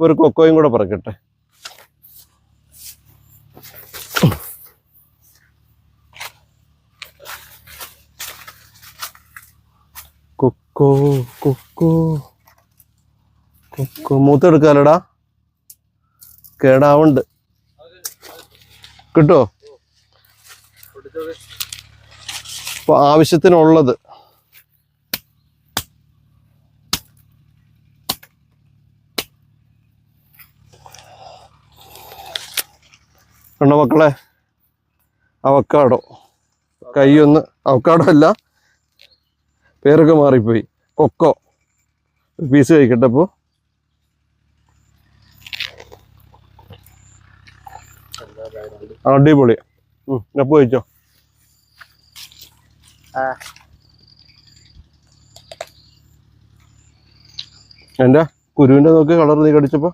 ഒരു കൊക്കോയും കൂടെ പറക്കട്ടെ. കൊക്കോ കൊക്കോ കൊക്കോ. മൂത്തെടുക്കാലടാ. കേടാവുണ്ട്. കിട്ടോ? ആവശ്യത്തിനുള്ളത്. കണ്ട മക്കളെ അവക്കാടോ. കൈയൊന്ന് അവക്കാടോ അല്ല പേരൊക്കെ മാറിപ്പോയി. കൊക്കോ. പീസ് കഴിക്കട്ടെ അപ്പോ അടിപൊളി. ഉം, അപ്പൊ കഴിച്ചോ? എന്റെ കുരുവിന്റെ നോക്കി കളർ നീ കടിച്ചപ്പോ?